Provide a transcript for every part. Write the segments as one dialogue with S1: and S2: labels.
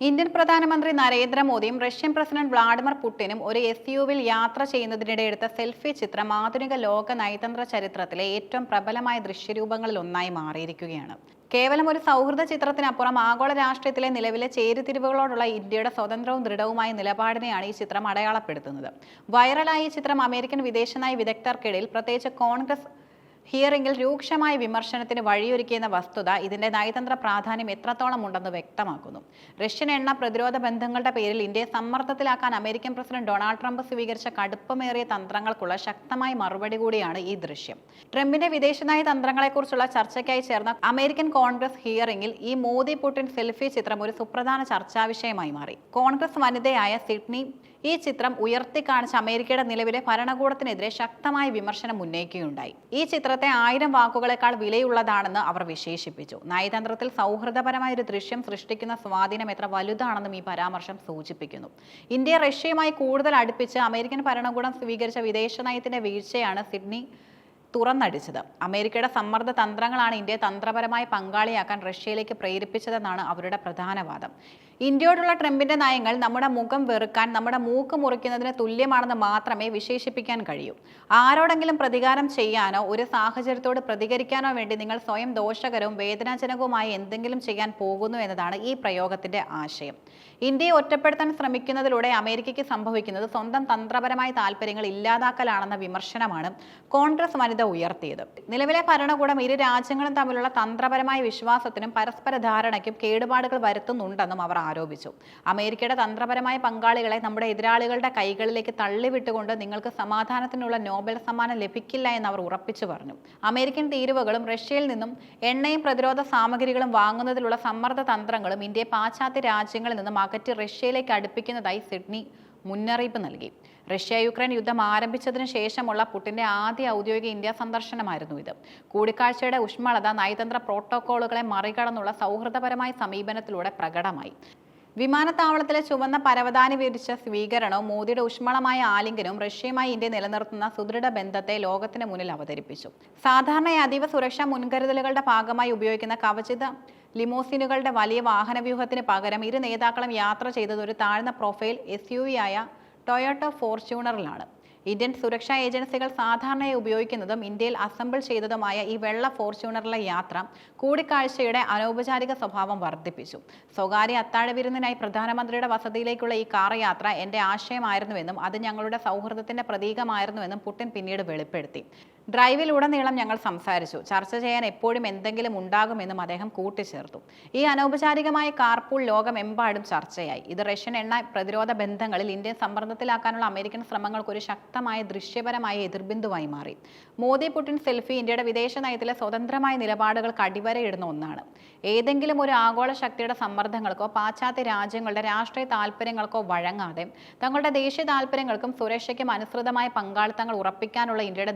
S1: Indian പ്രധാനമന്ത്രി നരേന്ദ്രമോദിയും Russian president Vladimir പുടിനും ഒരു എസ് യുവിൽ യാത്ര ചെയ്യുന്നതിനിടെ എടുത്ത സെൽഫി ചിത്രം ആധുനിക ലോക നയതന്ത്ര ചരിത്രത്തിലെ ഏറ്റവും പ്രബലമായ ദൃശ്യരൂപങ്ങളിൽ ഒന്നായി മാറിയിരിക്കുകയാണ്. കേവലം ഒരു സൗഹൃദ ചിത്രത്തിനപ്പുറം ആഗോള രാഷ്ട്രീയത്തിലെ നിലവിലെ ചേരുതിരിവുകളോടുള്ള ഇന്ത്യയുടെ സ്വതന്ത്രവും ദൃഢവുമായ നിലപാടിനെയാണ് ഈ ചിത്രം അടയാളപ്പെടുത്തുന്നത്. വൈറലായ ഈ ചിത്രം അമേരിക്കൻ വിദേശനയ വിദഗ്ധർക്കിടയിൽ പ്രത്യേകിച്ച് കോൺഗ്രസ് ഹിയറിംഗിൽ രൂക്ഷമായ വിമർശനത്തിന് വഴിയൊരുക്കിയെന്ന വസ്തുത ഇതിന്റെ നയതന്ത്ര പ്രാധാന്യം എത്രത്തോളം ഉണ്ടെന്ന് വ്യക്തമാക്കുന്നു. റഷ്യൻ എണ്ണ പ്രതിരോധ ബന്ധങ്ങളുടെ പേരിൽ ഇന്ത്യയെ സമ്മർദ്ദത്തിലാക്കാൻ അമേരിക്കൻ പ്രസിഡന്റ് ഡൊണാൾഡ് ട്രംപ് സ്വീകരിച്ച കടുപ്പമേറിയ തന്ത്രങ്ങൾക്കുള്ള ശക്തമായ മറുപടി കൂടിയാണ് ഈ ദൃശ്യം. ട്രംപിന്റെ വിദേശനയ തന്ത്രങ്ങളെക്കുറിച്ചുള്ള ചർച്ചയ്ക്കായി ചേർന്ന അമേരിക്കൻ കോൺഗ്രസ് ഹിയറിംഗിൽ ഈ മോദി പുടിൻ സെൽഫി ചിത്രം ഒരു സുപ്രധാന ചർച്ചാ വിഷയമായി മാറി. കോൺഗ്രസ് വനിതയായ സിഡ്നി ഈ ചിത്രം ഉയർത്തിക്കാണിച്ച് അമേരിക്കയുടെ നിലവിലെ ഭരണകൂടത്തിനെതിരെ ശക്തമായ വിമർശനം ഉന്നയിക്കുകയുണ്ടായി. ഈ ചിത്രത്തെ ആയിരം വാക്കുകളെക്കാൾ വിലയുള്ളതാണെന്ന് അവർ വിശേഷിപ്പിച്ചു. നയതന്ത്രത്തിൽ സൗഹൃദപരമായ ഒരു ദൃശ്യം സൃഷ്ടിക്കുന്ന സ്വാധീനം എത്ര വലുതാണെന്നും ഈ പരാമർശം സൂചിപ്പിക്കുന്നു. ഇന്ത്യ റഷ്യയുമായി കൂടുതൽ അടുപ്പിച്ച് അമേരിക്കൻ ഭരണകൂടം സ്വീകരിച്ച വിദേശ നയത്തിന്റെ വീഴ്ചയാണ് സിഡ്നി തുറന്നടിച്ചത്. അമേരിക്കയുടെ സമ്മർദ്ദ തന്ത്രങ്ങളാണ് ഇന്ത്യയെ തന്ത്രപരമായി പങ്കാളിയാക്കാൻ റഷ്യയിലേക്ക് പ്രേരിപ്പിച്ചതെന്നാണ് അവരുടെ പ്രധാന വാദം. ഇന്ത്യയോടുള്ള ട്രംപിന്റെ നയങ്ങൾ നമ്മുടെ മുഖം വെറുക്കാൻ നമ്മുടെ മൂക്ക് മുറിക്കുന്നതിന് തുല്യമാണെന്ന് മാത്രമേ വിശേഷിപ്പിക്കാൻ കഴിയൂ. ആരോടെങ്കിലും പ്രതികാരം ചെയ്യാനോ ഒരു സാഹചര്യത്തോട് പ്രതികരിക്കാനോ വേണ്ടി നിങ്ങൾ സ്വയം ദോഷകരവും വേദനാജനകവുമായ എന്തെങ്കിലും ചെയ്യാൻ പോകുന്നു എന്നതാണ് ഈ പ്രയോഗത്തിന്റെ ആശയം. ഇന്ത്യയെ ഒറ്റപ്പെടുത്താൻ ശ്രമിക്കുന്നതിലൂടെ അമേരിക്കയ്ക്ക് സംഭവിക്കുന്നത് സ്വന്തം തന്ത്രപരമായ താല്പര്യങ്ങൾ ഇല്ലാതാക്കലാണെന്ന വിമർശനമാണ് കോൺഗ്രസ് വനിത ഉയർത്തിയത്. നിലവിലെ ഭരണകൂടം ഇരു രാജ്യങ്ങളും തമ്മിലുള്ള തന്ത്രപരമായ വിശ്വാസത്തിനും പരസ്പര ധാരണയ്ക്കും കേടുപാടുകൾ വരുത്തുന്നുണ്ടെന്നും അവർ ആരോപിച്ചു. അമേരിക്കയുടെ തന്ത്രപരമായ പങ്കാളികളെ നമ്മുടെ എതിരാളികളുടെ കൈകളിലേക്ക് തള്ളിവിട്ടുകൊണ്ട് നിങ്ങൾക്ക് സമാധാനത്തിനുള്ള നോബൽ സമ്മാനം ലഭിക്കില്ല എന്ന് അവർ ഉറപ്പിച്ചു പറഞ്ഞു. അമേരിക്കൻ തീരുവകളും റഷ്യയിൽ നിന്നും എണ്ണയും പ്രതിരോധ സാമഗ്രികളും വാങ്ങുന്നതിലുള്ള സമ്മർദ്ദ തന്ത്രങ്ങളും ഇന്ത്യയെ പാശ്ചാത്യ രാജ്യങ്ങളിൽ നിന്നും അകറ്റി റഷ്യയിലേക്ക് അടുപ്പിക്കുന്നതായി സിഡ്നി മുന്നറിയിപ്പ് നൽകി. റഷ്യ യുക്രൈൻ യുദ്ധം ആരംഭിച്ചതിന് ശേഷമുള്ള പുടിന്റെ ആദ്യ ഔദ്യോഗിക ഇന്ത്യ സന്ദർശനമായിരുന്നു ഇത്. കൂടിക്കാഴ്ചയുടെ ഊഷ്മളത നയതന്ത്ര പ്രോട്ടോക്കോളുകളെ മറികടന്നുള്ള സൗഹൃദപരമായ സമീപനത്തിലൂടെ പ്രകടമായി. വിമാനത്താവളത്തിലെ ചുവന്ന പരവതാനി വിരിച്ച സ്വീകരണവും മോദിയുടെ ഊഷ്മളമായ ആലിംഗനവും റഷ്യയുമായി ഇന്ത്യ നിലനിർത്തുന്ന സുദൃഢ ബന്ധത്തെ ലോകത്തിന് മുന്നിൽ അവതരിപ്പിച്ചു. സാധാരണയായി അതീവ സുരക്ഷാ മുൻകരുതലുകളുടെ ഭാഗമായി ഉപയോഗിക്കുന്ന കവചിത ലിമോസിനുകളുടെ വലിയ വാഹന വ്യൂഹത്തിന് പകരം ഇരു നേതാക്കളും യാത്ര ചെയ്തത് ഒരു താഴ്ന്ന പ്രൊഫൈൽ എസ് യു വി ആയ ടൊയോട്ട ഫോർച്യൂണറിലാണ്. ഇന്ത്യൻ സുരക്ഷാ ഏജൻസികൾ സാധാരണയായി ഉപയോഗിക്കുന്നതും ഇന്ത്യയിൽ അസംബിൾ ചെയ്തതുമായ ഈ വെള്ള ഫോർച്യൂണറിലെ യാത്ര കൂടിക്കാഴ്ചയുടെ അനൗപചാരിക സ്വഭാവം വർദ്ധിപ്പിച്ചു. സ്വകാര്യ അത്താഴ വിരുന്നിനായി പ്രധാനമന്ത്രിയുടെ വസതിയിലേക്കുള്ള ഈ കാർ യാത്ര എന്റെ ആശയമായിരുന്നുവെന്നും അത് ഞങ്ങളുടെ സൗഹൃദത്തിന്റെ പ്രതീകമായിരുന്നുവെന്നും പുടിൻ പിന്നീട് വെളിപ്പെടുത്തി. ഡ്രൈവിലുടനീളം ഞങ്ങൾ സംസാരിച്ചു. ചർച്ച ചെയ്യാൻ എപ്പോഴും എന്തെങ്കിലും ഉണ്ടാകുമെന്നും അദ്ദേഹം കൂട്ടിച്ചേർത്തു. ഈ അനൗപചാരികമായ കാർപൂൾ ലോകമെമ്പാടും ചർച്ചയായി. ഇത് റഷ്യൻ എണ്ണ പ്രതിരോധ ബന്ധങ്ങളിൽ ഇന്ത്യൻ സമ്മർദ്ദത്തിലാക്കാനുള്ള അമേരിക്കൻ ശ്രമങ്ങൾക്ക് ഒരു ശക്തമായ ദൃശ്യപരമായ എതിർബിന്ദുവായി മാറി. മോദി പുടിൻ സെൽഫി ഇന്ത്യയുടെ വിദേശ നയത്തിലെ സ്വതന്ത്രമായ നിലപാടുകൾക്ക് അടിവരയിടുന്ന ഒന്നാണ്. ഏതെങ്കിലും ഒരു ആഗോള ശക്തിയുടെ സമ്മർദ്ദങ്ങൾക്കോ പാശ്ചാത്യ രാജ്യങ്ങളുടെ രാഷ്ട്രീയ താല്പര്യങ്ങൾക്കോ വഴങ്ങാതെ തങ്ങളുടെ ദേശീയ താല്പര്യങ്ങൾക്കും സുരക്ഷയ്ക്കും അനുസൃതമായ പങ്കാളിത്തങ്ങൾ ഉറപ്പിക്കാനുള്ള ഇന്ത്യയുടെ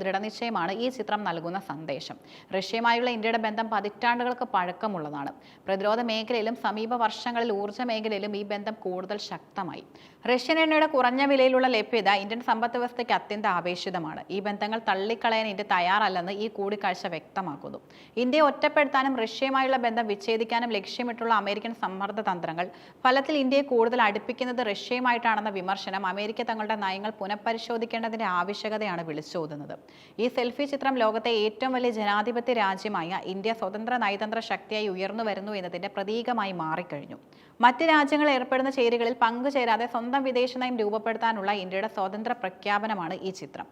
S1: ദൃഢനിശ്ചയമാണ് ഈ ചിത്രം നൽകുന്ന സന്ദേശം. റഷ്യയുമായുള്ള ഇന്ത്യയുടെ ബന്ധം പതിറ്റാണ്ടുകൾക്ക് പഴക്കമുള്ളതാണ്. പ്രതിരോധ മേഖലയിലും സമീപ വർഷങ്ങളിൽ ഊർജ മേഖലയിലും ഈ ബന്ധം കൂടുതൽ ശക്തമായി. റഷ്യൻ എണ്ണയുടെ കുറഞ്ഞ വിലയിലുള്ള ലഭ്യത ഇന്ത്യൻ സമ്പദ് വ്യവസ്ഥയ്ക്ക് അത്യന്തം ആവേശിതമാണ്. ഈ ബന്ധങ്ങൾ തള്ളിക്കളയാൻ ഇന്ത്യ തയ്യാറല്ലെന്ന് ഈ കൂടിക്കാഴ്ച വ്യക്തമാക്കുന്നു. ഇന്ത്യയെ ഒറ്റപ്പെടുത്താനും റഷ്യയുമായുള്ള ബന്ധം വിച്ഛേദിക്കാനും ലക്ഷ്യമിട്ടുള്ള അമേരിക്കൻ സമ്മർദ്ദ തന്ത്രങ്ങൾ ഫലത്തിൽ ഇന്ത്യയെ കൂടുതൽ അടുപ്പിക്കുന്നത് റഷ്യയുമായിട്ടാണെന്ന വിമർശനം അമേരിക്ക തങ്ങളുടെ നയങ്ങൾ പുനഃപരിശോധിക്കേണ്ടതിന്റെ ആവശ്യകതയാണ് വിളിച്ചോതുന്നത്. ഈ സെൽഫി ചിത്രം ലോകത്തെ ഏറ്റവും വലിയ ജനാധിപത്യ രാജ്യമായ ഇന്ത്യ സ്വതന്ത്ര നയതന്ത്ര ശക്തിയായി ഉയർന്നു വരുന്നു എന്നതിന്റെ പ്രതീകമായി മാറിക്കഴിഞ്ഞു. മറ്റ് രാജ്യങ്ങൾ ഏർപ്പെടുന്ന ചേരികളിൽ പങ്കുചേരാതെ സ്വന്തം വിദേശ നയം രൂപപ്പെടുത്താനുള്ള ഇന്ത്യയുടെ സ്വതന്ത്ര പ്രഖ്യാപനമാണ് ഈ ചിത്രം.